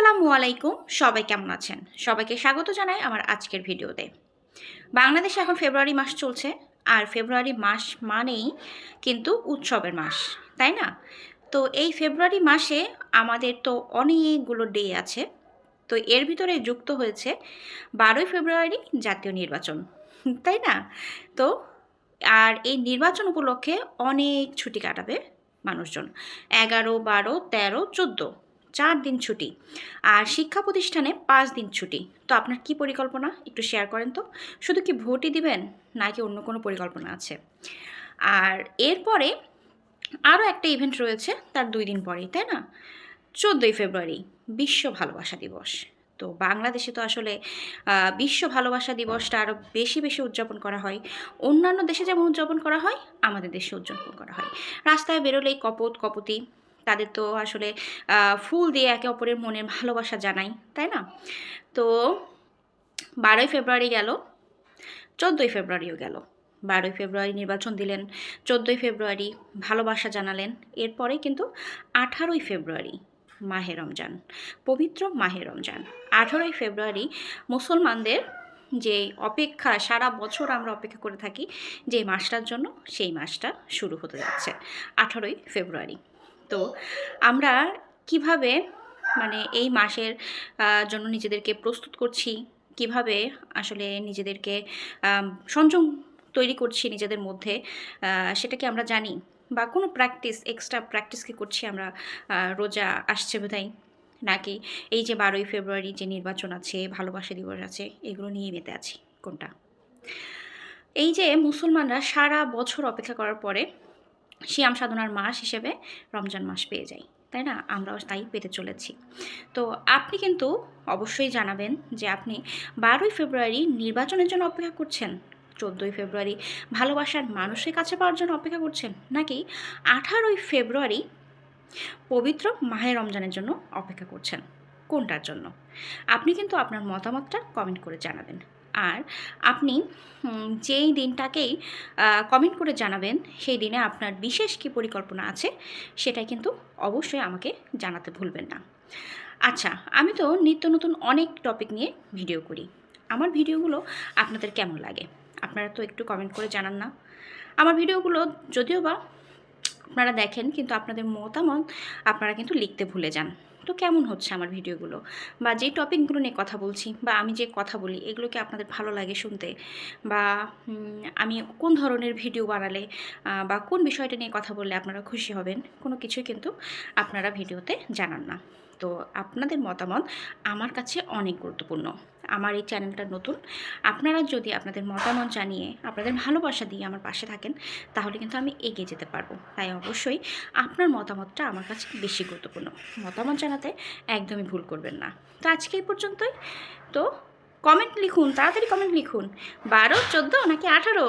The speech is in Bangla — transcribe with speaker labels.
Speaker 1: আসসালামু আলাইকুম। সবাই কেমন আছেন? সবাইকে স্বাগত জানাই আমার আজকের ভিডিওতে। বাংলাদেশে এখন ফেব্রুয়ারি মাস চলছে, আর ফেব্রুয়ারি মাস মানেই কিন্তু উৎসবের মাস, তাই না? তো এই ফেব্রুয়ারি মাসে আমাদের তো অনেকগুলো ডে আছে, তো এর ভিতরে যুক্ত হয়েছে বারোই ফেব্রুয়ারি জাতীয় নির্বাচন, তাই না? তো আর এই নির্বাচন উপলক্ষে অনেক ছুটি কাটাবে মানুষজন, এগারো, বারো, তেরো, চোদ্দ। চার দিন ছুটি আর শিক্ষা প্রতিষ্ঠানে পাঁচ দিন ছুটি। তো আপনার কি পরিকল্পনা? একটু শেয়ার করেন তো। শুধু কি ভোটই দিবেন, নাকি অন্য কোনো পরিকল্পনা আছে? আর এরপরে আরও একটা ইভেন্ট রয়েছে, তার দুই দিন পরেই, তাই না? চোদ্দোই ফেব্রুয়ারি, বিশ্ব ভালোবাসা দিবস। তো বাংলাদেশে তো আসলে বিশ্ব ভালোবাসা দিবসটা আরও বেশি বেশি উদযাপন করা হয়। অন্যান্য দেশে যেমন উদযাপন করা হয়, আমাদের দেশে উদযাপন করা হয়। রাস্তায় বেরোলেই কপত, কপতি তাদের তো আসলে ফুল দিয়ে একে অপরের মনের ভালোবাসা জানাই, তাই না? তো বারোই ফেব্রুয়ারি গেল, চোদ্দোই ফেব্রুয়ারিও গেল। বারোই ফেব্রুয়ারি নির্বাচন দিলেন, চোদ্দোই ফেব্রুয়ারি ভালোবাসা জানালেন, এরপরে কিন্তু আঠারোই ফেব্রুয়ারি মাহে রমজান, পবিত্র মাহে রমজান। আঠারোই ফেব্রুয়ারি মুসলমানদের যে অপেক্ষা, সারা বছর আমরা অপেক্ষা করে থাকি যে মাসটার জন্য, সেই মাসটা শুরু হতে যাচ্ছে, আঠারোই ফেব্রুয়ারি। তো আমরা কীভাবে মানে এই মাসের জন্য নিজেদেরকে প্রস্তুত করছি কীভাবে আসলে নিজেদেরকে সংযম তৈরি করছি নিজেদের মধ্যে আহ, সেটা কি আমরা জানি? বা কোনো প্র্যাকটিস এক্সট্রা প্র্যাকটিস কি করছি আমরা রোজা আসছে বোধহয়? নাকি এই যে বারোই ফেব্রুয়ারি যে নির্বাচন আছে ভালোবাসা দিবস আছে এগুলো নিয়ে মেতে আছি কোনটা? এই যে মুসলমানরা সারা বছর অপেক্ষা করার পরে শিয়াম সাধনার মাস হিসেবে রমজান মাস পেয়ে যাই, তাই না? আমরাও তাই পেতে চলেছি। তো আপনি কিন্তু অবশ্যই জানাবেন যে আপনি বারোই ফেব্রুয়ারি নির্বাচনের জন্য অপেক্ষা করছেন? চোদ্দোই ফেব্রুয়ারি ভালোবাসার মানুষের কাছে পাওয়ার জন্য অপেক্ষা করছেন? নাকি আঠারোই ফেব্রুয়ারি পবিত্র মাহে রমজানের জন্য অপেক্ষা করছেন? কোনটার জন্য? আপনি কিন্তু আপনার মতামতটা কমেন্ট করে জানাবেন। আর আপনি যেই দিনটাকেই কমেন্ট করে জানাবেন, সেই দিনে আপনার বিশেষ কী পরিকল্পনা আছে সেটা কিন্তু অবশ্যই আমাকে জানাতে ভুলবেন না। আচ্ছা আমি তো নিত্য নতুন অনেক টপিক নিয়ে ভিডিও করি। আমার ভিডিওগুলো আপনাদের কেমন লাগে? আপনারা তো একটু কমেন্ট করে জানান না। আমার ভিডিওগুলো যদিও বা আপনারা দেখেন, কিন্তু আপনাদের মতামত আপনারা কিন্তু লিখতে ভুলে যান। তো কেমন হচ্ছে আমার ভিডিওগুলো? বা যে টপিকগুলো নিয়ে কথা বলছি বা আমি যে কথা বলি এগুলোকে আপনাদের ভালো লাগে শুনতে? বা আমি কোন ধরনের ভিডিও বানালে বা কোন বিষয়টা নিয়ে কথা বললে আপনারা খুশি হবেন, কোনো কিছুই কিন্তু আপনারা ভিডিওতে জানান না। তো আপনাদের মতামত আমার কাছে অনেক গুরুত্বপূর্ণ। আমার এই চ্যানেলটা নতুন, আপনারা যদি আপনাদের মতামত জানিয়ে আপনাদের ভালোবাসা দিয়ে আমার পাশে থাকেন, তাহলে কিন্তু আমি এগিয়ে যেতে পারব। তাই অবশ্যই আপনার মতামতটা আমার কাছে বেশি গুরুত্বপূর্ণ। মতামত জানাতে একদমই ভুল করবেন না। তো আজকে এই পর্যন্তই। তো কমেন্ট লিখুন, তাড়াতাড়ি কমেন্ট লিখুন। বারো, চোদ্দ নাকি আঠারো?